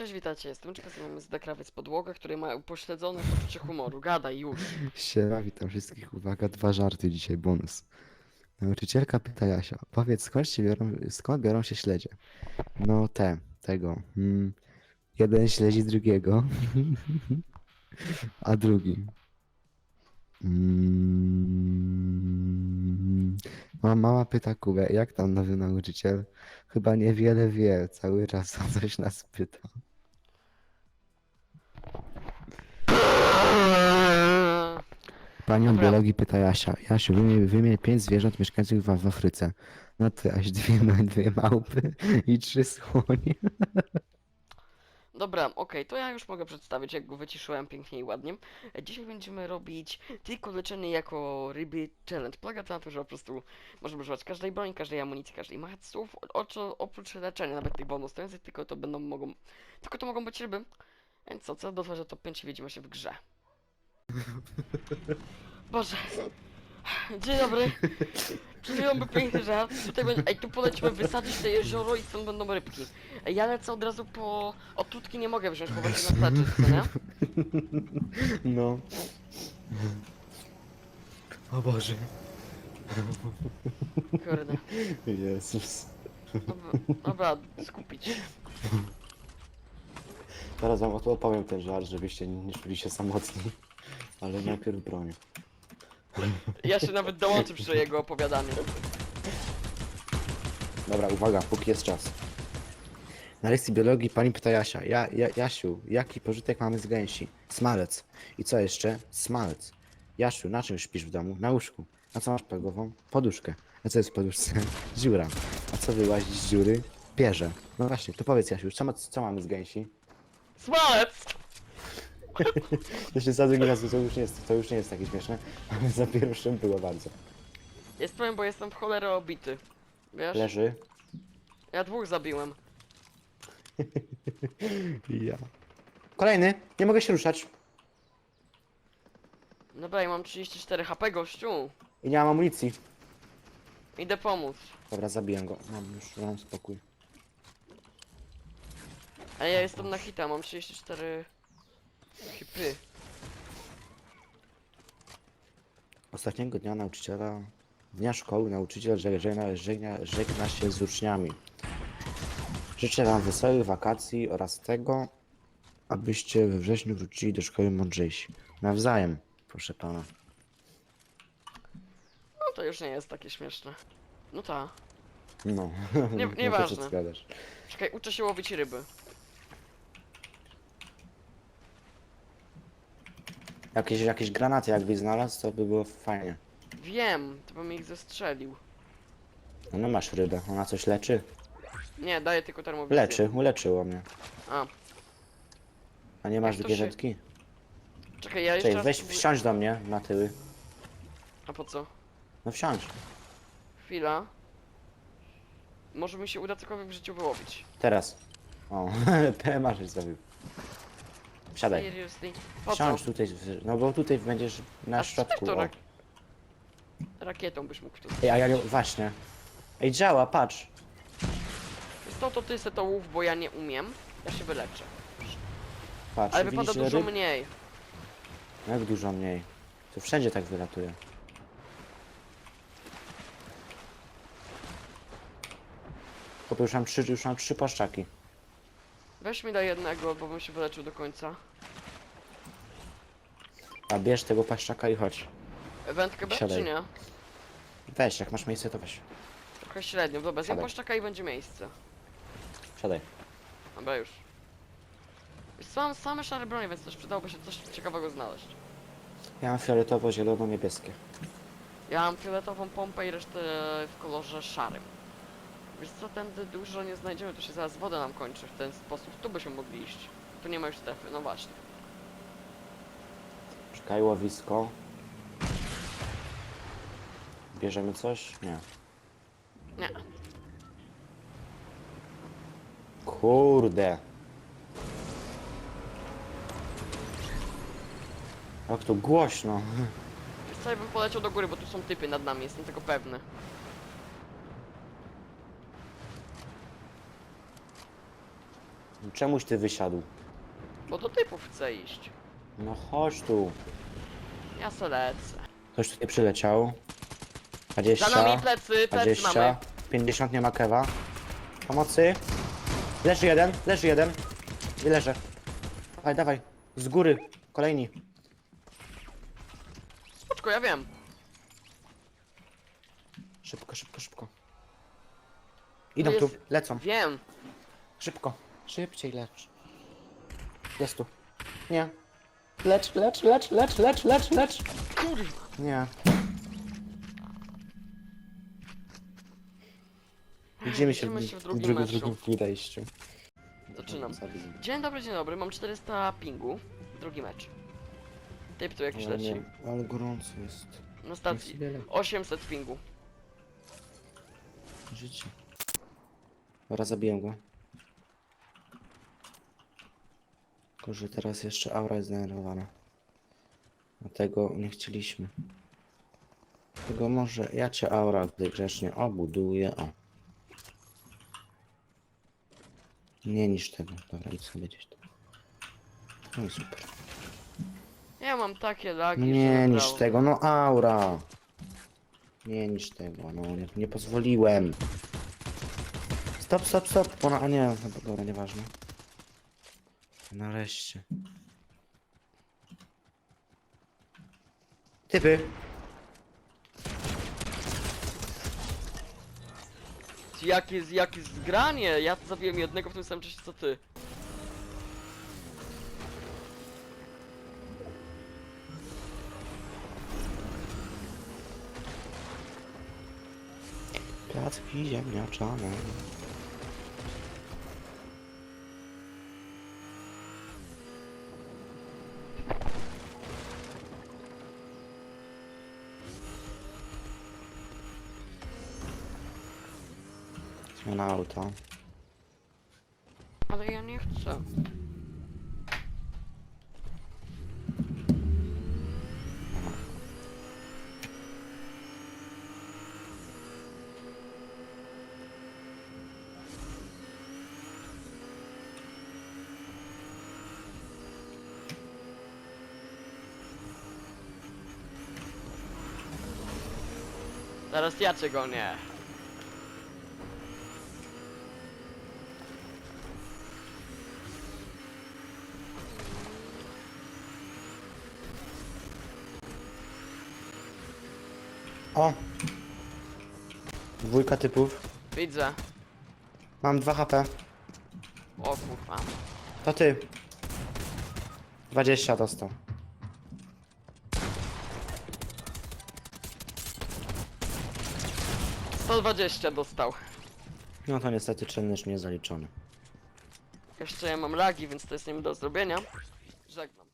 Cześć, witajcie, jestem Czeka, mamy zdekrawiec podłogę, które mają upośledzone poczucie humoru. Gadaj już. Siema, witam wszystkich. Uwaga, dwa żarty dzisiaj, bonus. Nauczycielka pyta Jasia, powiedz skąd się biorą, skąd biorą się śledzie? No te, tego. Mm, jeden śledzi drugiego, a drugi. Mm, ma- mama pyta Kubę, jak tam nowy nauczyciel? Chyba niewiele wie, cały czas o coś nas pyta. Panią Dobra. biologii pyta Jasia. Jasiu, wymień, wymień pięć zwierząt mieszkających w, w Afryce. No to Jaś, dwie, ma- dwie małpy i trzy słonie. Dobra, okej, to ja już mogę przedstawić, jak go wyciszyłem pięknie i ładnie. E, Dzisiaj będziemy robić tylko leczenie jako ryby challenge. Polega to na tym, że po prostu możemy używać każdej broni, każdej amunicji, każdej maców, o- oprócz leczenia, nawet tych bonus, tylko to będą mogą, tylko to mogą być ryby. Więc co, co, dotworzę to 5 i widzimy się w grze. Boże. Dzień dobry. Przed chwilą był piękny żart. Tutaj będzie, ej, tu polecimy wysadzić te jezioro i stąd będą rybki. Ej, ja lecę od razu po... Otrutki nie mogę wziąć, bo będzie nas leczyć, co nie? No. O Boże. Kurde. Jezus. Dobra, dobra skupić. się. Teraz wam opowiem ten żart, żebyście nie czuli się samotni. Ale najpierw broń. Ja się nawet dołączę przy jego opowiadaniu. Dobra, uwaga, póki jest czas. Na lekcji biologii pani pyta Jasia. Ja, ja, Jasiu, jaki pożytek mamy z gęsi? Smalec. I co jeszcze? Smalec. Jasiu, na czym śpisz w domu? Na łóżku. A co masz podłogową? Poduszkę. A co jest w poduszce? Dziura. A co wyłazi z dziury? Pierze. No właśnie, to powiedz Jasiu, co, ma, co mamy z gęsi? Smalec! Jeszcze za drugi raz to już nie jest, to już nie jest takie śmieszne, ale za pierwszym było bardzo. Jest powiem, bo jestem w cholerę obity. Wiesz? Leży. Ja dwóch zabiłem. Ja. Kolejny. Nie mogę się ruszać. Dobra, ja mam 34 HP, gościu. I nie mam amunicji. Idę pomóc. Dobra, zabiję go. Mam już, mam spokój. A ja jestem na hita, mam 34 hipy. Ostatniego dnia nauczyciela, dnia szkoły nauczyciel żeg- żegna, żegna, żegna się z uczniami. Życzę wam wesołych wakacji oraz tego, abyście we wrześniu wrócili do szkoły mądrzejsi. Nawzajem, proszę pana. No to już nie jest takie śmieszne. No ta. No. Nie- No to nieważne. się zgadzasz. Czekaj, uczę się łowić ryby. Jakieś, jakieś granaty jakbyś znalazł, to by było fajnie. Wiem, to bym ich zestrzelił. No, no masz rybę, ona coś leczy? Nie, daję tylko termowizję. Leczy, uleczyło mnie. A, A nie masz to drugiej się- czekaj, ja jeszcze Cześć, raz weź spróbuję- wsiądź do mnie na tyły. A po co? No wsiądź. Chwila. Może mi się uda cokolwiek w życiu wyłowić. Teraz. O, masz zrobił. Wsiadaj. Seriously. Po co? Wsiądź tutaj, no bo tutaj będziesz na A co tak środku. to O. rak... Rakietą byś mógł to Ej, a ja nie, właśnie. Ej, działa, patrz. Co, to ty se to łów, bo ja nie umiem. Ja się wyleczę. Patrz, Ale widzisz wypada ile dużo ryb? mniej. No Jak dużo mniej. To wszędzie tak wylatuje. Chłopie, już mam trzy, już mam trzy płaszczaki. Weź mi do jednego, bo bym się wyleczył do końca. A bierz tego płaszczaka i chodź. Wędkę brać Siadaj. czy nie? Weź, jak masz miejsce, to weź. Trochę średnio. Dobra, zjem Siadaj. płaszczaka i będzie miejsce. Siadaj. Dobra, już. Wiesz co, mam same szare bronie, więc też przydałoby się coś ciekawego znaleźć. Ja mam fioletowo, zielono, niebieskie. Ja mam fioletową pompę i resztę w kolorze szarym. Wiesz co, tędy dużo nie znajdziemy, tu się zaraz woda nam kończy w ten sposób. Tu byśmy mogli iść. Tu nie ma już strefy, no właśnie. Czekaj, łowisko. Bierzemy coś? Nie. Nie. Kurde. Jak to głośno. Ja bym poleciał do góry, bo tu są typy nad nami, jestem tego pewny. Czemuś ty wysiadł? Bo do typów chcę iść. No chodź tu. Ja se lecę. Ktoś tutaj przyleciał. 20, Za nami plecy, plecy mamy. 20, 50 nie ma kewa. Pomocy. Leży jeden, leży jeden. I leży. Dawaj, dawaj. Z góry. Kolejni. Spoczko, ja wiem. Szybko, szybko, szybko. Idą tu, jest- lecą. Wiem. Szybko. Szybciej lecz. Jest tu. Nie. Lecz, lecz, lecz, lecz, lecz, lecz, lecz. Kurwa. Nie. Widzimy się w, Widzimy się w w drugim drugim, meczu. drugim podejściu. Zaczynam. Zabij. Dzień dobry, dzień dobry. Mam 400 pingu. Drugi mecz. Typ tu jakiś Ale, leci. nie, ale gorąco jest. Na stacji. Wiele 800 pingu. życie. Dobra, zabiję go. Tylko, że teraz jeszcze aura jest zdenerwowana. Dlatego nie chcieliśmy. Tego może ja cię aura tutaj grzecznie obuduję. O. Nie niż tego. Dobra, idź sobie gdzieś tam. No i super. Ja mam takie lagi, że nie niż naprawdę. tego, no aura. Nie niż tego, no nie, nie pozwoliłem. Stop, stop, stop. Ona, a nie, no, dobra, nieważne. Nareszcie. Typy. Jakie, jakie zgranie! Ja zabiłem jednego w tym samym czasie co ty. Placki ziemniaczane. Zmiana auta. Ale ja nie chcę. Zaraz ja cię gonię. O! Dwójka typów. Widzę. Mam 2 HP. O kurwa. To ty. 20 dostał. Sto dwadzieścia dostał. No to niestety czynność nie zaliczony. Jeszcze ja mam lagi, więc to jest nie do zrobienia. Żegnam.